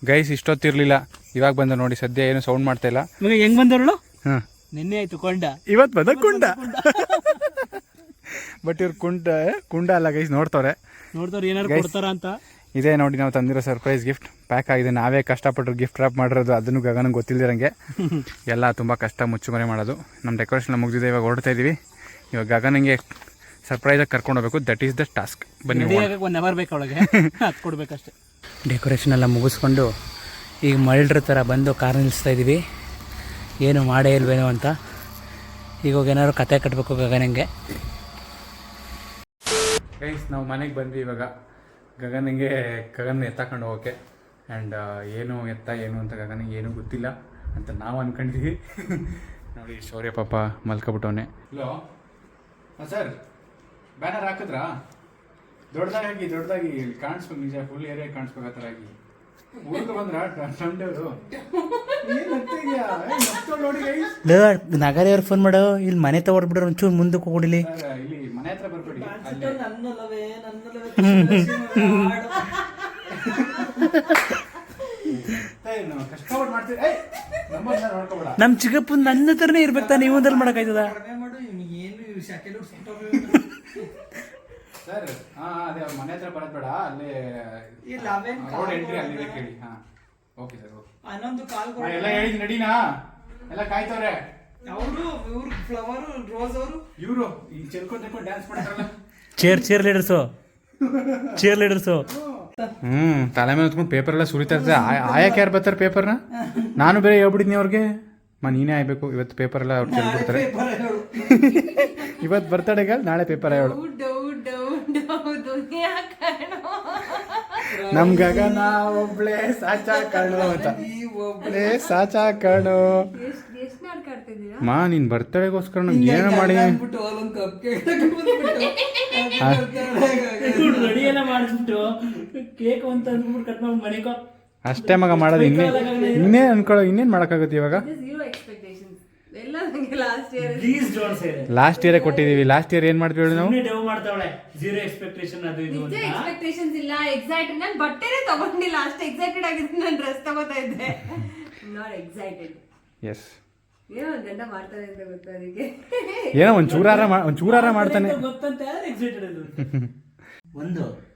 ಗೈಸ್ ಇಷ್ಟೊತ್ತಿರ್ಲಿಲ್ಲ. ಇವಾಗ ಬಂದ ನೋಡಿ ಸದ್ಯ ಏನು ಸೌಂಡ್ ಮಾಡ್ತಾ ಇಲ್ಲ. ಹೆಂಗ್ ಬಂದವಳು ಹಾಂ. ನಿನ್ನೆ ಆಯ್ತು ಕೊಂಡ. ಇವತ್ತು ಬಂದ ಕುಂಡ. ಬಟ್ ಇವ್ರು ಕುಂಡ ಕುಂಡ ಅಲ್ಲ ಗೈಸ್ ನೋಡ್ತವ್ರೆ. ನೋಡ್ತವ್ರು ಏನಾರು ಕೊಡ್ತಾರ ಅಂತ. ಇದೇ ನೋಡಿ ನಾವು ತಂದಿರೋ ಸರ್ಪ್ರೈಸ್ ಗಿಫ್ಟ್ ಪ್ಯಾಕ್ ಆಗಿದೆ. ನಾವೇ ಕಷ್ಟಪಟ್ಟರು ಗಿಫ್ಟ್ ರ್ಯಾಪ್ ಮಾಡಿರೋದು. ಅದನ್ನು ಗಗನ ಗೊತ್ತಿಲ್ಲದಿರಂಗೆ ಎಲ್ಲ ತುಂಬ ಕಷ್ಟ ಮುಚ್ಚುಮರೆ ಮಾಡೋದು. ನಮ್ಮ ಡೆಕೋರೇಷನ್ ಮುಗಿದಿದೆ. ಇವಾಗ ಹೊರಡ್ತಾ ಇದ್ದೀವಿ ಇವಾಗ ಗಗನಿಗೆ ಸರ್ಪ್ರೈಸಾಗಿ ಕರ್ಕೊಂಡು ಹೋಗ್ಬೇಕು. ದಟ್ ಈಸ್ ದ ಟಾಸ್ಕ್ ಬನ್ನಿ ಒನ್ ಅವರ್ ಬೇಕು ಅವಳಿಗೆ. ಅದು ಕೊಡ್ಬೇಕಷ್ಟೆ. ಡೆಕೋರೇಷನ್ ಎಲ್ಲ ಮುಗಿಸ್ಕೊಂಡು ಈಗ ಮರಳ್ರ ಥರ ಬಂದು ಕಾರ್ ನಿಲ್ಲಿಸ್ತಾ ಇದ್ದೀವಿ ಏನು ಮಾಡೇ ಇಲ್ವೇನೋ ಅಂತ. ಈಗ ಹೋಗಿ ಏನಾದ್ರು ಕತೆ ಕಟ್ಟಬೇಕು ಗಗನಂಗೆ. ಗೈಸ್ ನಾವು ಮನೆಗೆ ಬಂದ್ವಿ ಇವಾಗ. ಗಗನಿಗೆ ಗಗನ್ ಎತ್ತಾಕೊಂಡು ಹೋಗೋಕ್ಕೆ ಆ್ಯಂಡ್ ಏನು ಎತ್ತ ಏನು ಅಂತ ಗಗನಿಗೆ ಏನೂ ಗೊತ್ತಿಲ್ಲ ಅಂತ ನಾವು ಅನ್ಕೊಂಡಿದ್ವಿ. ನೋಡಿ ಶೌರ್ಯ ಪಾಪ ಮಲ್ಕೊಬಿಟ್ಟವನೆ. ಹಲೋ? ಹಾಂ ಸರ್. ಬ್ಯಾನರ್ ಹಾಕಿದ್ರಾ? ದೊಡ್ಡದಾಗಿ ದೊಡ್ಡದಾಗಿ ಇಲ್ಲಿ ಕಾಣಿಸ್ಬೇಕು ನಿಜ ಫುಲ್ ಏರಿಯಾ ಕಾಣಿಸ್ಬೇಕು ಆ ಥರ ಆಗಿ. ಊರಿಗೆ ಬಂದ್ರ? ಸಂಡೆಯವರು ನಗರ ಫೋನ್ ಮಾಡೋ ಇಲ್ಲಿ ಮನೆ ತಗೊಡ್ಬಿಡ್ರು ಒಂಚೂರು ಮುಂದಕ್ಕೆ ಹೋಗ್ಬಿಡಲಿ. ಸರ್ ಇಲ್ಲಿ ಮನೆ ಹತ್ರ ಬರ್ಬೇಡಿ. ಕಷ್ಟಪಟ್ಟು ಮಾಡ್ತೀವಿ ನಮ್ಮ ಚಿಕ್ಕಪ್ಪ ನನ್ನ ಹತ್ರನೇ ಇರ್ಬೇಕು ತಾನೆ ಇವಂದಲ್ಲಿ ಮಾಡಕ್ಕಾಯ್ತದ ಸರ್ ಹಾ ಅದೇ ಅವ್ರ ಮನೆ ಹತ್ರ ಬರೋದ್ ಬೇಡ ಅಲ್ಲಿ ರೋಡ್ ಎಂಟ್ರಿ ಅಲ್ಲಿ ಕೇಳಿ ಹಾ. Okay sir okay. Anand call ಎಲ್ಲ ಹೇಳಿದ್ ನಡೀನಾ? ಎಲ್ಲ ಕಾಯ್ತವ್ರೆ? ಅವರು ಇವ್ರು ಫ್ಲವರ್ ರೋಸ್ ಅವರು. ಇವರು ಈ ಚೆಲ್ಕೊಂಡ್ ಚೆಲ್ಕೊಂಡ್ ಡ್ಯಾನ್ಸ್ ಮಾಡ್ತಾರಲ್ಲ. Cheer cheerleaders cheerleaders ಹ್ಮ್ ತಲೆ ಮೇಲೆ ಹೊತ್ಕೊಂಡು ಪೇಪರ್ ಎಲ್ಲ ಸುರಿತಾ ಇರ್ತದೆ. ಆಯಕ್ಕೆ ಯಾರು ಬರ್ತಾರೆ ಪೇಪರ್ನ ನಾನು ಬೇರೆ ಹೇಳ್ಬಿಡಿದ್ನಿ ಅವ್ರಿಗೆ. ಮಾ ನೀನೇ ಆಯ್ಬೇಕು ಇವತ್ತು ಪೇಪರ್ ಎಲ್ಲ ಅವ್ರು ಚೆಲ್ಬಿಡ್ತಾರೆ ಇವತ್ತು ಬರ್ತಡೆಗೆ ನಾಳೆ ಪೇಪರ್ ಹೇಳು ನಮ್ ಗಗನ ಒಬ್ಳೆ ಸಾಚಾ ಕಣು ಅಂತ. ಒಬ್ಳೆ ಸಾಚಾ ಕಣು ಮಾ ನಿನ್ ಬರ್ತಡೆಗೋಸ್ಕರ ನಮ್ಗೆ ಏನೋ ಮಾಡಿ ಅಲ್ಲೊಂದು ಕಪ್ ಕೇಕ್ ರೆಡಿ ಎಲ್ಲ ಮಾಡಿಸ್ಬಿಟ್ಟು ಕೇಕ್ ಅಂತ ಅಂದ್ಬಿಟ್ಟು ಕಟ್ ಮಾಡಿ ಮನೆಗೋ ಅಷ್ಟೇ ಮಗ ಮಾಡೋದು. ಇನ್ನೇ ಇನ್ನೇನ್ ಅನ್ಕೊಳ್ಳೋ ಇನ್ನೇನ್ ಮಾಡೋಕ್ಕಾಗುತ್ತೆ ಇವಾಗ? Last year please don't say last ಇಯರೇ ಕೊಟ್ಟಿದೀವಿ ಲಾಸ್ಟ್ ಇಯರ್ ಏನ್ ಮಾಡ್ತೀವಿ ಹೇಳಿ ನಾವು? ಸುಮ್ಮನೆ ಡೇವ್ ಮಾಡ್ತಾವಳೆ. ಜೀರೋ ಎಕ್ಸ್ಪೆಕ್ಟೇಷನ್ ಅದು ಇದು ನಿಜ ಅಂತ. ಎಕ್ಸ್ಪೆಕ್ಟೇಷನ್ಸ್ ಇಲ್ಲ. ಎಕ್ಸೈಟೆಡ್ ನಾನು ಬಟ್ಟೆನೇ ತಗೊಂಡಿಲ್ಲ. ಅಷ್ಟು ಎಕ್ಸೈಟೆಡ್ ಆಗಿದ್ದು ನಾನು ಡ್ರೆಸ್ ತಗೋತಾ ಇದ್ದೆ. ನಾಟ್ ಎಕ್ಸೈಟೆಡ್ ಎಸ್ ಏನೋ ಒಂದ್ ಗಂಡ ಮಾಡ್ತಾನೆ ಅಂತ ಗೊತ್ತು ಅದಕ್ಕೆ. ಏನೋ ಒಂದ್ ಚೂರಾರ ಮಾ- ಒಂದ್ ಚೂರಾರ ಮಾಡ್ತಾನೆ. ಗೊತ್ತಂತ? ಎಕ್ಸೈಟೆಡ್ ಅದು? ಒಂದು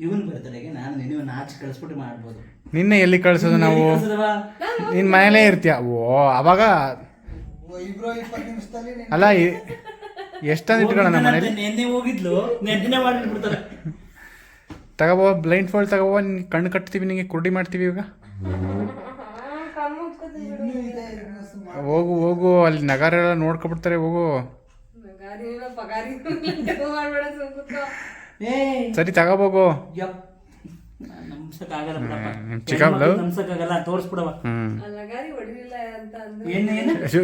ಇವನ್ ಬರ್ತಡೆಗೆ ನಾನು ನಿನ್ನ ಆಚೆ ಕಳಿಸ್ಬಿಟ್ಟು ಮಾಡ್ಬೋದು. ನಿನ್ನೆ ಎಲ್ಲಿ ಕಳ್ಸೋದು ನಾವು? ನಿನ್ ಮನೇಲೆ ಇರ್ತೀಯ? ಓ ಅವಾಗ ಇಬ್ರು ಇಪ್ಪತ್ತು ನಿಮಿಷದಲ್ಲಿ ಅಲ್ಲ ಎಷ್ಟೊಂದು ಇಟ್ಕೊಳ್ಳೋಣ ನಮ್ಮ ಮನೇಲಿ ನೆನ್ನೆ ಹೋಗಿದ್ಲು. ನೆನ್ನೆ ಮಾಡಿಬಿಡ್ತಾರೆ ತಗೋಬೋ ಬ್ಲೈಂಡ್ ಫೋಲ್ಡ್ ತಗೋಬೋ ನಿನ್ ಕಣ್ಣು ಕಟ್ತೀವಿ ನಿಂಗೆ ಕುರುಡಿ ಮಾಡ್ತೀವಿ ಇವಾಗ? ಹೋಗು ಹೋಗು ಅಲ್ಲಿ ನಗರ ಎಲ್ಲ ನೋಡ್ಕೊಬಿಡ್ತಾರೆ ಹೋಗು. ಗಾಡಿ ಪಗಾರಿ. ಮಾಡ್ಬೇಡ ಸುಮ್ ಕೂತ್ಕೋ. ಏ ಸರಿ ತಗೋಬೋಗು ಯಪ್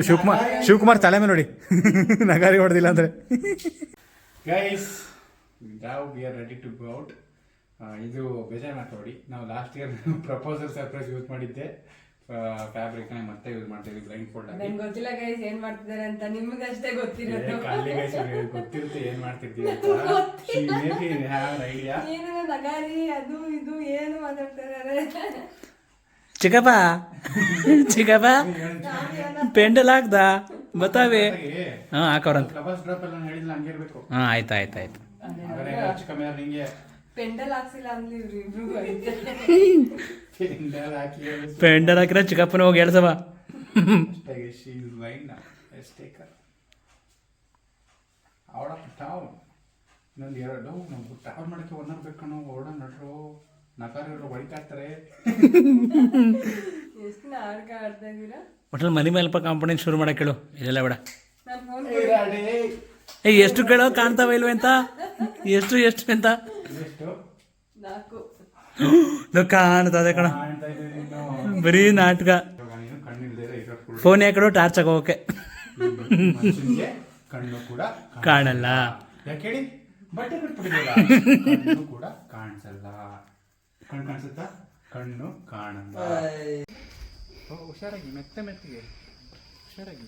ಶಿವಕುಮಾರ್ ಶಿವಕುಮಾರ್ ತಲೆ ಮೇಲೆ ನೋಡಿ ನಗಾರಿ ಹೊಡೆದಿಲ್ಲ ಅಂದ್ರೆ. ಗೈಸ್ ನಾವು we are ready to go out ಇದು ಬೇಜಾರು ಮಾತಾಡಿ ನಾವು last year proposal surprise use ಮಾಡಿದ್ದೆ. ಫ್ಯಾಬ್ರಿಕ್ ಮತ್ತೆ ಯೂಸ್ ಮಾಡ್ತೀವಿ ಬ್ಲೈಂಡ್ ಫೋಲ್ಡ್ ಆಗಿ ನಂಗೆ ಗೊತ್ತಿಲ್ಲ ಗೈಸ್ ಏನ್ ಮಾಡ್ತಿದ್ದಾರೆ ಅಂತ ನಿಮ್ಗಷ್ಟೇ ಗೊತ್ತಿರೋದು. ಗೊತ್ತಿರುತ್ತೆ ಏನ್ ಮಾಡ್ತಿರ್ತೀವಿ ಐಡಿಯಾ ಏನು ನಗಾರಿ ಅದು ಇದು ಏನು ಮಾತಾಡ್ತಾರೆ ಚಿಕ್ಕಪ್ಪ ಚಿಕ್ಕಪ್ಪ ಪೆಂಡಲ್ ಹಾಕ್ದ? ಬತ್ತಾವೆ ಹಾ ಹಾಕೋರಂತ ಹಾ ಆಯ್ತು ಆಯ್ತು ಆಯ್ತು. ಪೆಂಡಲ್ ಹಾಕ್ಸಿಲ್ಲ ಅಂದ್ರೆ ಇವ್ರು ಇಬ್ರಿಗೂ ಪೆಂಡಲ್ ಹಾಕಿರ ಚಿಕ್ಕಪ್ಪನ ಹೋಗಿ ಹೇಳ್ಸವ ಅವಳ ಇನ್ನೊಂದು ಎರಡು ಟ್ರಾವೆಲ್ ಮಾಡಕ್ಕೆ ಓಡೋ ನಟರು ಮನಿ ಮೇಲ್ಪ ಕಾಂಪೌಂಡಿಂಗ್ ಶುರು ಮಾಡಕ್ಕೆ ಹೇಳು ಇದೆಲ್ಲ ಬೇಡ. ನಾನು ಫೋನ್ ಏ ಎಷ್ಟು ಕೇಳೋ ಕಾಣ್ತಾವ ಇಲ್ವೇ ಅಂತ? ಎಷ್ಟು ಎಷ್ಟು ಅಂತ? ಎಷ್ಟು? ನಾಲ್ಕು. ಲೋ, ಅದೇ ಕಣ. ಬರೀ ನಾಟಕ. ಫೋನ್ ಯಾಕಡೆ ಟಾರ್ಚ್ ಆಗೋಕೆ ಕಣ್ಣು ಕೂಡ ಕಾಣಲ್ಲ. ಯಾಕೆ ಹೇಳಿ ಬಟ್ಟೆ ಬಿಟ್ಬಿಟ್ಟಿದೆಯಲ್ಲ ಕಣ್ಣು ಕೂಡ ಕಾಣಿಸಲ್ಲ. ಕಣ್ಣು ಕಾಣಿಸುತ್ತಾ? ಕಣ್ಣು ಕಾಣಲ್ಲ. ಓ, ಹುಷಾರಾಗಿ ಮೆತ್ತ ಮೆತ್ತಿಗೆ. ಹುಷಾರಾಗಿ.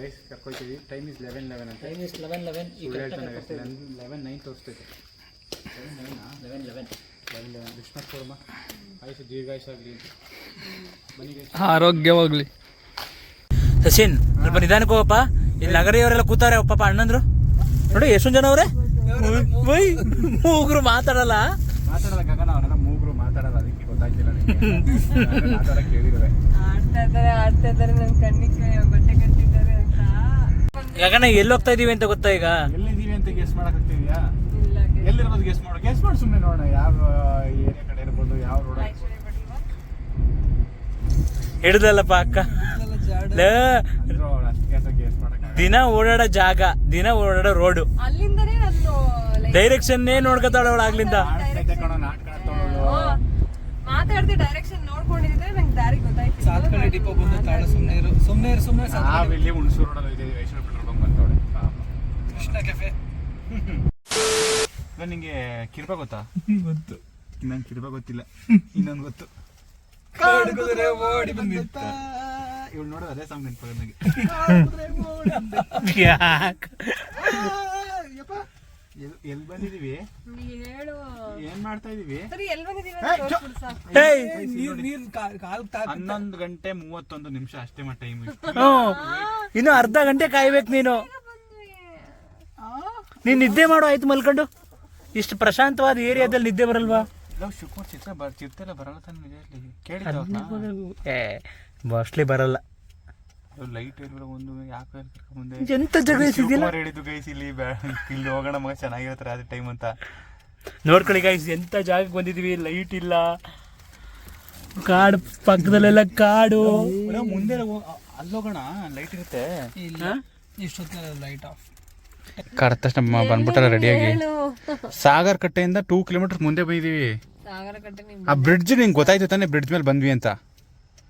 ಗೈಸ್ ಕರ್ಕೊಳ್ತೀವಿ. ಟೈಮ್ ಇಸ್ ಲೆವೆನ್ ಲೆವೆನ್ ಅಂತ. ಲೆವೆನ್ ನೈನ್ ತೋರಿಸ್ತೈತೆ ಲೆವೆನ್ ಲೆವೆನ್ ಆಯುಷು. ಆರೋಗ್ಯವಾಗ್ಲಿ. ಸಚಿನ್ ಸ್ವಲ್ಪ ನಿಧಾನಕ್ಕೆ ಹೋಗಪ್ಪ. ಇಲ್ಲಿ ನಗರಿಯವರೆಲ್ಲ ಕೂತಾರೆ. ಪಾಪ ಅಣ್ಣಂದ್ರು. ನೋಡಿ ಎಷ್ಟೊಂದು ಜನ ಅವ್ರೆ. ಮೂಗ್ರು ಮೂಗರು ಮಾತಾಡಲ್ಲ. ಮಾತಾಡಲ್ಲ ಗಗನ ಅವರೆಲ್ಲ ಮೂಗರು ಮಾತಾಡಲ್ಲ. ಅದಕ್ಕೆ ಗೊತ್ತಾಗ್ತಿಲ್ಲ ನಿಮಗೆ. ಮಾತಾಡಕ್ಕೆ ಕೇಳಿರುವೆ ಆಡ್ತಾ ಕಣ್ಣಿಗೆ ಬಟ್ಟೆ ಕಟ್ಟಿದ್ದಾರೆ ಅಂತ. ಗಗನ ಎಲ್ಲಿ ಹೋಗ್ತಾ ಇದೀವಿ ಅಂತ ಗೊತ್ತಾ ಈಗ? ಎಲ್ಲಿದ್ದೀವಿ ಅಂತ ಗೆಸ್ ಇಲ್ಲ ಎಲ್ಲಿರ್ಬೋದು ಗೆಸ್ ಮಾಡು. ಗೆಸ್ ಮಾಡಿ ಸುಮ್ಮನೆ ನೋಡೋಣ. ಯಾವ ಏರಿಯಾ ಕಡೆ ಇರ್ಬೋದು ಯಾವ ರೋಡ್ ಹಿಡ್ದಲ್ಲಪ್ಪ ಅಕ್ಕ. ದಿನ ಓಡಾಡೋ ಜಾಗ ದಿನ ಓಡಾಡೋ ರೋಡು ಅಲ್ಲಿಂದನೇ ಏನ್ ಡೈರೆಕ್ಷನ್ನೇ ನೋಡ್ಕೊತಾಳ ಅವಳ ಆಗ್ಲಿಂದ. ಆಡ್ತೈತೆ ಕಣೋ ನಾಟಕ ಆಡ್ತಾವಳು ಮಾತಾಡ್ದೆ ಡೈರೆಕ್ಷನ್ ನೋಡ್ಕೊಂಡಿದ್ರೆ ನಂಗೆ ದಾರಿ ಗೊತ್ತಾಯ್ತು ಸಾತ್ಕಳ್ಳಿ ಡಿಪೋ ಬಂದು ತಾಳ ಸುಮ್ಮನೆ ಇರು. ಸುಮ್ಮನೆ ಇರು ಸುಮ್ಮನೆ ನಾವ್ ಇಲ್ಲಿ ಹುಣಸೂರು ರೋಡಲ್ಲಿ ಇದ್ದೀವಿ ವೈಶ್ವರ ಪೆಟ್ರೋಲ್ ಬಂಕ್ ಬಂದವಳೆ ಕೃಷ್ಣ ಕೆಫೆ ನಿಂಗೆ ಕಿರ್ಬ ಗೊತ್ತಾ? ಗೊತ್ತು. ನಂಗೆ ಕಿರ್ಬ ಗೊತ್ತಿಲ್ಲ. ಇನ್ನೊಂದು ಗೊತ್ತು. ಕುದುರೆ ಓಡಿ ಬಂದಿತ್ತ? ಇವಳು ನೋಡೋ ಅದೇ ಸಾಂಗ್ ನೆನಪಾಗ ನನಗೆ ಯಾಕ್? ಎಲ್ಲಿ ಬಂದಿದೀವಿ? ನೀ ಹೇಳು. ಏನ್ ಮಾಡ್ತಾ ಇದೀವಿ? ಹನ್ನೊಂದು ಗಂಟೆ ಮೂವತ್ತೊಂದು ನಿಮಿಷ ಅಷ್ಟೇ ಮಾಡ್ ಟೈಮ್. ಇನ್ನು ಅರ್ಧ ಗಂಟೆ ಕಾಯ್ಬೇಕು ನೀನು. ನೀನ್ ನಿದ್ದೆ ಮಾಡು ಆಯ್ತು ಮಲ್ಕೊಂಡು? ಇಷ್ಟು ಪ್ರಶಾಂತವಾದ ಏರಿಯಾದಲ್ಲಿ ನಿದ್ದೆ ಬರಲ್ವಾ? ಮೋಸ್ಟ್ಲಿ ಬರಲ್ಲ ಲೈಟ್ ಒಂದು ಯಾಕೆ ಮುಂದೆ. ಎಂತ ಶಿವಕುಮಾರ್ ಹೇಳಿದ್ದು ಗೈಸ್ ಇಲ್ಲಿ ಇಲ್ಲಿ ಹೋಗೋಣ ಮಗ ಚೆನ್ನಾಗಿರುತ್ತೆ ಅದೇ ಟೈಮ್ ಅಂತ. ನೋಡ್ಕೊಳ್ಳಿ ಗೈಸ್ ಎಂತ ಜಾಗಕ್ಕೆ ಬಂದಿದೀವಿ? ಲೈಟ್ ಇಲ್ಲ. ಕಾಡು ಪಕ್ಕದಲ್ಲೆಲ್ಲ ಕಾಡು. ನಾವು ಮುಂದೆ ಅಲ್ಲೋಗೋಣ ಲೈಟ್ ಇರುತ್ತೆ. ಇಲ್ಲ. ಇಷ್ಟೊತ್ತಿನ ಲೈಟ್ ಆಫ್ ಕರೆದ ತಕ್ಷಣ ಬಂದ್ಬಿಟ್ಟಾರ ರೆಡಿಯಾಗಿ ಸಾಗರ್ ಕಟ್ಟೆಯಿಂದ ಟೂ ಕಿಲೋಮೀಟರ್ ಮುಂದೆ ಬಂದಿದೀವಿ ಸಾಗರ ಕಟ್ಟೆ ನಿಮ್ ಆ ಬ್ರಿಡ್ಜ್ ನಿಂಗೆ ಗೊತ್ತಾಯ್ತು ತಾನೆ ಬ್ರಿಡ್ಜ್ ಮೇಲೆ ಬಂದ್ವಿ ಅಂತ?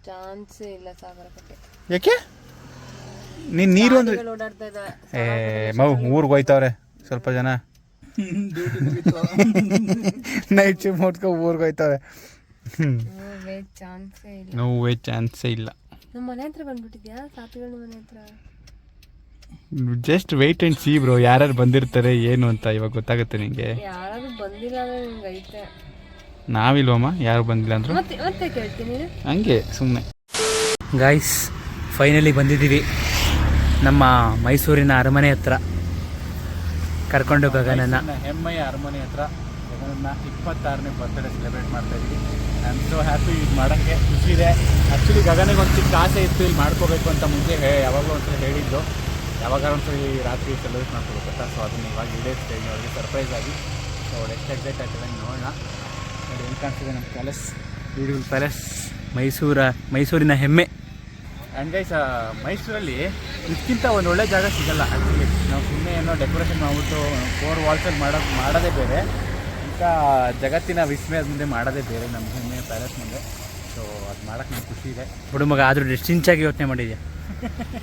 ಚಾನ್ಸ್ ಇಲ್ಲ ಸಾಗರ ಕಟ್ಟೆ ಯಾಕೆ? ನೀನ್ ನೀರು ಅಂದ್ರೆ ಗಾಡಿಗಳು ಓಡಾಡ್ತಾ ಇದಾವೆ. ಏ ಮಗು ಊರಿಗೆ ಹೋಯ್ತವ್ರೆ ಸ್ವಲ್ಪ ಜನ. ನೈಟ್ ಶಿಫ್ಟ್ ಮಾಡ್ಕೊ ಊರಿಗೆ ಹೋಯ್ತವ್ರೆ. ಚಾನ್ಸೇ ಇಲ್ಲ. ನೋ ವೇ ಚಾನ್ಸೇ ಇಲ್ಲ. ನಮ್ಮ ಮನೆ ಹತ್ರ ಬಂದ್ಬಿಟ್ಟಿದ್ಯಾ? ಸಾಪಿಗಳ ಮನೆ ಹತ್ರ? Just wait and see bro ಯಾರ್ಯಾರು ಬಂದಿರ್ತಾರೆ ಏನು ಅಂತ ಇವಾಗ ಗೊತ್ತಾಗುತ್ತೆ ನಿಂಗೆ. ಯಾರಾದ್ರೂ ಬಂದಿಲ್ಲ ಅಂದ್ರೆ ಐತೆ. ನಾವಿಲ್ವಮ್ಮ? ಯಾರು ಬಂದಿಲ್ಲ ಅಂದ್ರು? ಮತ್ತೆ ಮತ್ತೆ ಕೇಳ್ತೀನಿ? ಹಂಗೆ ಸುಮ್ಮನೆ ಗಾಯ್ಸ್ ಫೈನಲಿ ಬಂದಿದ್ದೀವಿ. ನಮ್ಮ ಮೈಸೂರಿನ ಅರಮನೆ ಹತ್ರ. ಕರ್ಕೊಂಡು ಗಗನನ್ನ ಹೆಮ್ಮೆಯ ಅರಮನೆ ಹತ್ರ ಗಗನನ್ನ ಇಪ್ಪತ್ತಾರನೇ ಬರ್ತ್ಡೇ ಸೆಲೆಬ್ರೇಟ್ ಮಾಡ್ತಾ ಇದ್ವಿ. ಐ ಆಮ್ ಸೋ ಹ್ಯಾಪಿ ಇದು ಮಾಡೋಕ್ಕೆ. ಖುಷಿ ಇದೆ. ಆ್ಯಕ್ಚುಲಿ ಗಗನಿಗೆ ಒಂದು ಚಿಕ್ಕ ಆಸೆ ಇತ್ತು ಇಲ್ಲಿ ಮಾಡ್ಕೋಬೇಕು ಅಂತ ಮುಂಚೆ ಹೇ ಯಾವಾಗಲೂ ಒಂದ್ಸಲ ಹೇಳಿದ್ದು. ಯಾವಾಗ ಸರಿ ರಾತ್ರಿ ಸೆಲೆಬ್ರೇಟ್ ಮಾಡ್ಕೋಬೇಕು ಸೊ ಅದನ್ನ ಇವಾಗ ಈಡೇರಿಸ್ತಾ ಸ್ಟೇಜ್ ಅವ್ರಿಗೆ ಸರ್ಪ್ರೈಸ್ ಆಗಿ. ಸೊ ಎಷ್ಟು ಎಕ್ಸೈಟ್ ಆಗ್ತದೆ ನೋಡೋಣ. ನೋಡಿ ಹೆಂಗೆ ಕಾಣ್ತಿದೆ ನಮ್ಮ ಪ್ಯಾಲೇಸ್ ಬ್ಯೂಟಿಫುಲ್ ಪ್ಯಾಲೇಸ್ ಮೈಸೂರ ಮೈಸೂರಿನ ಹೆಮ್ಮೆ. ಆ್ಯಂಡ್ ಗೈಸ್ ಮೈಸೂರಲ್ಲಿ ಇದಕ್ಕಿಂತ ಒಂದು ಒಳ್ಳೆ ಜಾಗ ಸಿಗಲ್ಲ ಆ್ಯಕ್ಚುಲಿ ನಾವು ಸುಮ್ಮನೆ ಏನೋ ಡೆಕೋರೇಷನ್ ಮಾಡ್ಬಿಟ್ಟು ಫೋರ್ ವಾಲ್ಸಲ್ಲಿ ಮಾಡೋದು ಮಾಡೋದೇ ಬೇರೆ. ಇಂಥ ಜಗತ್ತಿನ ವಿಸ್ಮಯದ ಮುಂದೆ ಮಾಡೋದೇ ಬೇರೆ ನಮ್ಮ ಹೆಮ್ಮೆ ಪ್ಯಾಲೇಸ್ ಮುಂದೆ. ಸೊ ಅದು ಮಾಡೋಕ್ಕೆ ನಂಗೆ ಖುಷಿ ಇದೆ. ಬಿಡು ಮಗ ಆದ್ರೂ ಎಷ್ಟು ಇಂಚಾಗಿ ಯೋಚನೆ ಮಾಡಿದ್ಯಾ?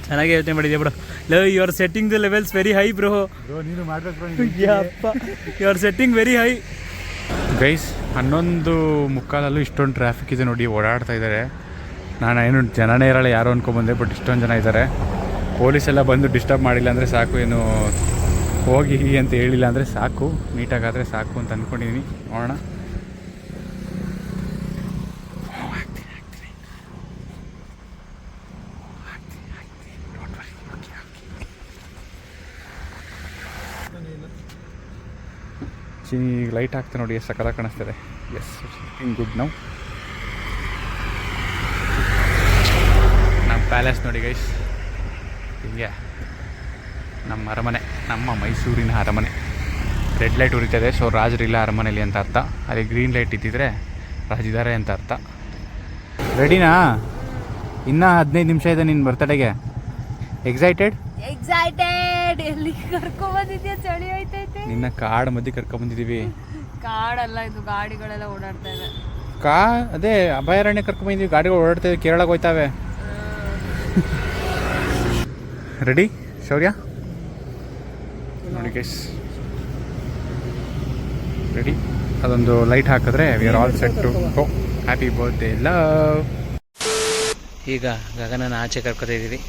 ಚೆನ್ನಾಗಿ ಯೋಚನೆ ಮಾಡಿದ್ಯಾ ಬಿಡು. Love you are setting the levels very high bro bro ನೀನು ಮಾಡಬೇಕು ಯಪ್ಪ. You are setting very high guys ಹನ್ನೊಂದು ಮುಕ್ಕಾಲಲ್ಲೂ ಇಷ್ಟೊಂದು ಟ್ರಾಫಿಕ್ ಇದೆ ನೋಡಿ ಓಡಾಡ್ತಾ ಇದ್ದಾರೆ. ನಾನು ಏನು ಜನನೇ ಇರಲ್ಲ ಯಾರು ಅನ್ಕೊಂಬಂದೆ ಬಟ್ ಇಷ್ಟೊಂದು ಜನ ಇದ್ದಾರೆ. ಪೊಲೀಸ್ ಎಲ್ಲ ಬಂದು ಡಿಸ್ಟರ್ಬ್ ಮಾಡಿಲ್ಲ ಅಂದರೆ ಸಾಕು ಏನು ಹೋಗಿ ಅಂತ ಹೇಳಿಲ್ಲ ಅಂದರೆ ಸಾಕು ನೀಟಾಗಾದರೆ ಸಾಕು ಅಂತ ಅಂದ್ಕೊಂಡಿದ್ದೀನಿ ನೋಡೋಣ. ಈಗ ಲೈಟ್ ಹಾಕ್ತಾ ನೋಡಿ, ಎಷ್ಟು ಸಕಲ ಕಾಣಿಸ್ತದೆ. ಎಸ್ ಲುಕಿಂಗ್ ಗುಡ್ ನೌ ನಮ್ಮ ಪ್ಯಾಲೇಸ್ ನೋಡಿ ಗೈಸ್ ಹಿಂಗೆ. ನಮ್ಮ ಅರಮನೆ, ನಮ್ಮ ಮೈಸೂರಿನ ಅರಮನೆ. ರೆಡ್ ಲೈಟ್ ಉರಿತದೆ ಸೊ ರಾಜರಿಲ್ಲ ಅರಮನೆಯಲ್ಲಿ ಅಂತ ಅರ್ಥ. ಅಲ್ಲಿ ಗ್ರೀನ್ ಲೈಟ್ ಇದ್ದಿದ್ರೆ ರಾಜಿದ್ದಾರೆ ಅಂತ ಅರ್ಥ. ರೆಡಿನಾ ಇನ್ನೂ ಹದಿನೈದು ನಿಮಿಷ ಇದೆ ನಿನ್ನ ಬರ್ತಡೆಗೆ ಎಕ್ಸೈಟೆಡ್ ಎಕ್ಸೈಟೆಡ್ ಎಲ್ಲಿ ಕರ್ಕೊಂಡ್ಬಂದಿದ್ಯಾ ಚಳಿ ಹೋಯ್ತೈತೆ ನಿನ್ನ ಕಾಡು ಮಧ್ಯೆ ಕರ್ಕೊಂಬಂದಿದ್ದೀವಿ ಕಾಡಲ್ಲ ಇದು ಗಾಡಿಗಳೆಲ್ಲ ಓಡಾಡ್ತಾ ಇದೆ. ಕಾ ಅದೇ ಅಭಯಾರಣ್ಯ ಕರ್ಕೊಂಡ್ಬಂದಿದ್ವಿ ಗಾಡಿಗಳು ಓಡಾಡ್ತಾ ಇದ್ದೀವಿ ಕೇರಳಕ್ಕೆ ಹೋಯ್ತಾವೆ. ರೆಡಿ ಶೌರ್ಯ? ನೋಡಿ ಗೈಸ್ ರೆಡಿ ಅದೊಂದು ಲೈಟ್ ಹಾಕಿದ್ರೆ we are all set to go happy birthday love ಈಗ ಗಗನನ ಆಚೆ ಕರ್ಕೊತಾ ಇದ್ದೀವಿ.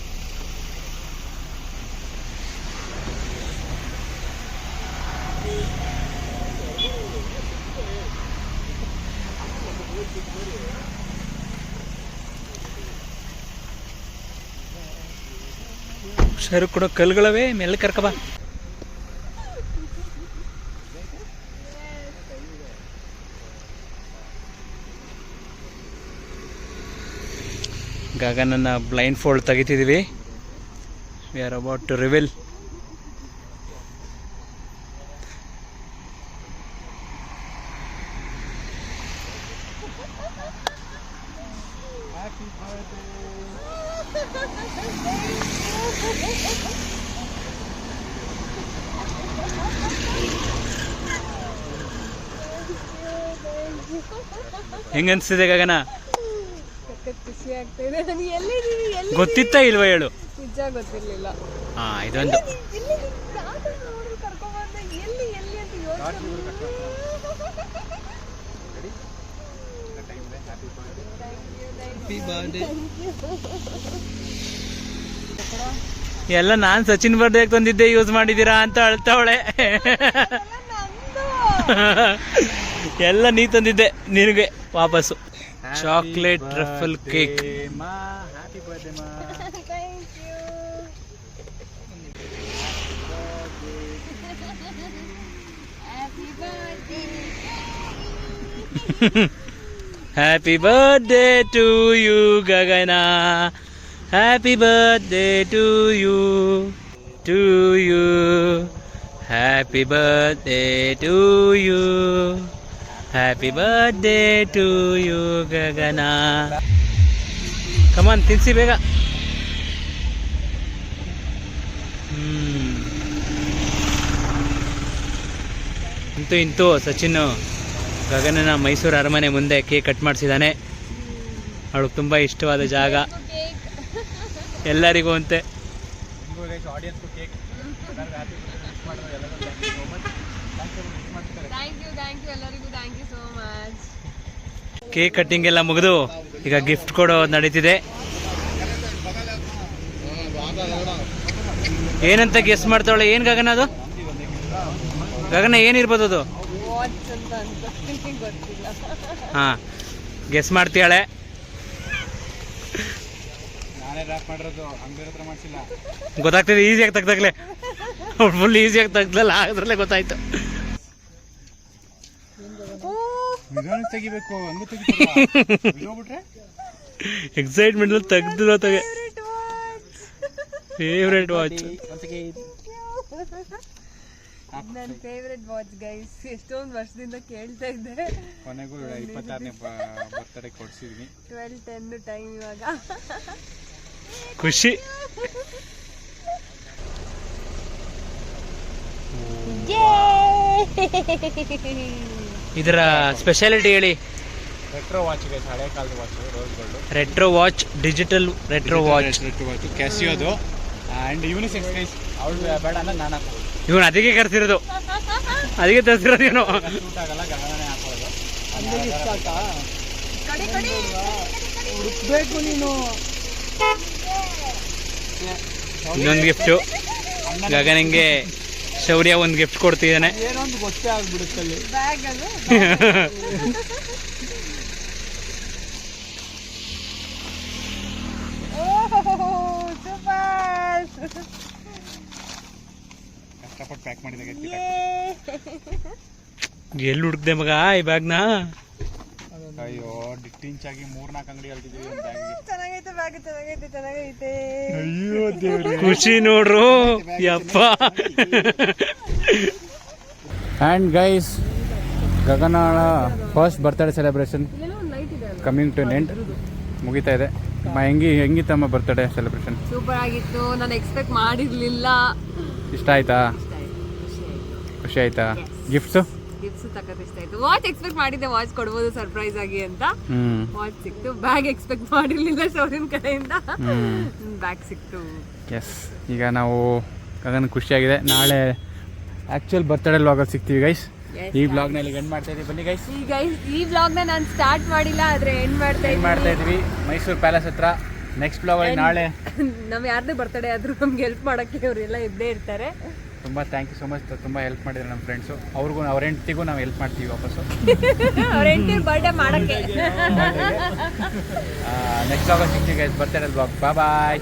ಹುಷಾರು ಕೊಡೋ ಕಲ್ಗಳವೇ ಮೆಲ್ಲ ಕರ್ಕಬಾ ಗಗನನ್ನ blindfold ತೆಗಿತಿದ್ದೀವಿ we are about to reveal ಹೆಂಗನ್ಸ್ತಿದೆ Gagana? ಖುಷಿ ಇಲ್ವ ನನಗೆ ಎಲ್ಲಿ ಗೊತ್ತಿತ್ತಾ ಇಲ್ವಾ ಹೇಳು? ನಿಜ ಗೊತ್ತಿರ್ಲಿಲ್ಲ. ಹಾ ಇದೊಂದು. ಎಲ್ಲಿ ನೋಡಿದ್ರು ಕರ್ಕೊಂಡ್ಬಂದೆ ಎಲ್ಲಿ ಎಲ್ಲಿ ಅಂತ ಯೋಚನೆ ಎಲ್ಲ ನಾನ್ ಸಚಿನ್ ಬರ್ಡೇ ತಂದಿದ್ದೆ ಯೂಸ್ ಮಾಡಿದೀರಾ ಅಂತ ಅಳ್ತಾವಳೆ. ಎಲ್ಲ ನೀ ತಂದಿದ್ದೆ ನಿನಗೆ ವಾಪಸ್ಸು. Chocolate truffle cake happy birthday ಮಾ happy birthday to you Gagana happy birthday to you to you happy birthday to you happy birthday to you Gagana come on ತಿನ್ಸಿ ಬೇಗ. ಇಂತೂ ಇಂತೂ ಸಚಿನ್ ಗಗನನ ಮೈಸೂರು ಅರಮನೆ ಮುಂದೆ ಕೇಕ್ ಕಟ್ ಮಾಡಿಸಿದ್ದಾನೆ ಅವಳಿಗೆ ತುಂಬ ಇಷ್ಟವಾದ ಜಾಗ. ಎಲ್ಲರಿಗೂ ಅಂತೆ audience cake thank you thank you ಎಲ್ಲರಿಗೂ thank you so much cake cutting ಎಲ್ಲ ಮುಗಿದು ಈಗ ಗಿಫ್ಟ್ ಕೊಡೋ ನಡೀತಿದೆ. ಏನಂತ ಗೆಸ್ ಮಾಡ್ತಾವಳೆ? ಏನು ಗಗನ ಅದು? ಗಗನ ಏನಿರ್ಬೋದು ಅದು? ಹಾ ಗೆಸ್ ಮಾಡ್ತೀಯಾಳೆ. ಗೊತ್ತಾಗ್ತಿದೆ ಈಸಿಯಾಗಿ ತೆಗ್ದಾಗ್ಲೆ. ಫುಲ್ ಈಸಿಯಾಗಿ ತೆಗ್ದಲ್ಲ ಅದ್ರಲ್ಲೇ ಗೊತ್ತಾಯ್ತು. ನಿಧಾನಕ್ಕೆ ತೆಗಿಬೇಕು ಹಂಗೆ ತೆಗಿತಾರೆ ಹೋಗ್ಬಿಟ್ರೆ ಎಕ್ಸೈಟ್ಮೆಂಟ್ ತೆಗ್ದಿರೋ ತೆಗೆ. ಫೇವ್ರೆಟ್ ವಾಚ್ ನನ್ನ ಫೇವ್ರೆಟ್ ವಾಚ್ ಗೈಸ್ ಎಷ್ಟೊಂದು ವರ್ಷದಿಂದ ಕೇಳ್ತಾ ಇದ್ದೆ. ಕೊನೆಗೂ ಇಪ್ಪತ್ತಾರನೇ ಬರ್ತಡೇ ಕೊಡ್ಸಿದ್ವಿ ಟ್ವೆಲ್ ಟೆನ್ ಟೈಮ್ ಇವಾಗ. ಖುಷಿ. ಇದರ ಸ್ಪೆಷಾಲಿಟಿ ಹೇಳಿ? ರೆಟ್ರೋ ವಾಚ್ ಇದೆ ಹಳೆ ಕಾಲದ watch rose gold retro watch digital retro watch retro watch ಕ್ಯಾಸಿಯೋದು and unisex guys ಅವಳು ಬೇಡ ಅಂದ್ರೆ ನಾನು ಹಾಕೋದು ಇವನು ಅದಕ್ಕೆ ಕರ್ಸಿರೋದು. ಅದಕ್ಕೆ ತರಿಸಿರೋದು ಏನು ಸೂಟ್ ಆಗಲ್ಲ ಗಗನನೇ ಹಾಕೋದು ಕಡೆ ಕಡೆ ಹುಡುಕ್ಬೇಕು ನೀನು. ಇನ್ನೊಂದು ಗಿಫ್ಟು ಗಗನಿಗೆ ಶೌರ್ಯ ಒಂದು ಗಿಫ್ಟ್ ಕೊಡ್ತಿದ್ದಾನೆ. ಏನೋ ಒಂದು ಗೊತ್ತೇ ಆಗಿಬಿಡುತ್ತೆ ಅಲ್ಲಿ. ಬ್ಯಾಗ್ ಅದು ಸೂಪರ್ ಕಷ್ಟಪಟ್ಟು ಪ್ಯಾಕ್ ಮಾಡಿದಾಗ ಎಲ್ಲಿ ಹುಡುಕ್ದೆ ಮಗ ಈ ಬ್ಯಾಗ್ನ ಅಯ್ಯೋ ಡಿಟ್ಟಿಂಚಾಗಿ ಮೂರ್ನಾಲ್ಕು ಅಂಗಡಿ ಅಲ್ತಿದ್ದೀವಿ ಅಯ್ಯೋ ದೇವ್ರೆ. ಖುಷಿ ನೋಡ್ರು. ಯಪ್ಪ. And guys ಗಗನಾಳ first birthday celebration coming light ಇದೆ ಅಲ್ಲ ಕಮ್ಮಿಂಗ್ ಟು ನೆಂಟ್ ಮುಗಿತಾ ಇದೆ. ಹೆಂಗಿ ಹೆಂಗಿತ್ತಮ್ಮ ಬರ್ತ್ಡೇ ಸೆಲೆಬ್ರೇಷನ್ ಸೂಪರ್ ಆಗಿತ್ತು. ನಾನು ಎಕ್ಸ್ಪೆಕ್ಟ್ ಮಾಡಿರಲಿಲ್ಲ. ಇಷ್ಟ ಆಯ್ತಾ? ಖುಷಿ ಆಯ್ತಾ. ಗಿಫ್ಟ್ಸು ಗಿಫ್ಟ್ಸ್ ಇಷ್ಟ ಆಯ್ತು ವಾಚ್ ಎಕ್ಸ್ಪೆಕ್ಟ್ ಮಾಡಿದ್ದೆ ವಾಚ್ ಕೊಡ್ಬೋದು ಸರ್ಪ್ರೈಸ್ ಆಗಿ ಅಂತ. ವಾಚ್ ಸಿಕ್ತು. ಬ್ಯಾಗ್ ಎಕ್ಸ್ಪೆಕ್ಟ್ ಮಾಡಿರ್ಲಿಲ್ಲ ಶೋರಿನ ಕಡೆಯಿಂದ. ಬ್ಯಾಗ್ ಸಿಕ್ತು. ಎಸ್ ಈಗ ನಾವು ಗಗನ್ ಖುಷಿಯಾಗಿದೆ. ನಾಳೆ ಆ್ಯಕ್ಚುಯಲ್ ಬರ್ತಡೇ ಲಾಗ್ ಸಿಗ್ತೀವಿ ಗೈಸ್ ಈ ಬ್ಲಾಗ್ನಲ್ಲಿ ಎಂಡ್ ಮಾಡ್ತಾ ಇದೀವಿ. ಬನ್ನಿ ಗೈಸ್ ಈ ಗೈಸ್ ಈ ವ್ಲಾಗ್ನ ನಾನು ಸ್ಟಾರ್ಟ್ ಮಾಡಿಲ್ಲ ಆದ್ರೆ ಎಂಡ್ ಮಾಡ್ತಾ ಇದೀವಿ ಮಾಡ್ತಾ ಇದೀವಿ. ಮೈಸೂರು ಪ್ಯಾಲೇಸ್ ಹತ್ರ. ನೆಕ್ಸ್ಟ್ ಬ್ಲಾಗಲ್ಲಿ ನಾಳೆ. ನಮ್ಮ ಯಾರ್ದೇ ಬರ್ತಡೇ ಆದ್ರೂ ನಮ್ಗೆ ಹೆಲ್ಪ್ ಮಾಡಕ್ಕೆ ಇವರೆಲ್ಲ ಇದ್ದೇ ಇರ್ತಾರೆ. ತುಂಬ ಥ್ಯಾಂಕ್ ಯು ಸೊ ಮಚ್ ತುಂಬ ಹೆಲ್ಪ್ ಮಾಡಿದ್ರು ನಮ್ಮ ಫ್ರೆಂಡ್ಸು ಅವ್ರಿಗೂ ಅವ್ರ ಹೆಂಡತಿಗೂ ನಾವು ಹೆಲ್ಪ್ ಮಾಡ್ತೀವಿ ವಾಪಸ್ಸು. ಬರ್ಡೇ ಮಾಡಕ್ಕೆ. ನೆಕ್ಸ್ಟ್ ಆಗೋ ಸಿಗ್ತೀವಿ ಗೈಸ್ ಅಲ್ವಾ ಬ್ಲಾಗ್ ಬಾಯ್.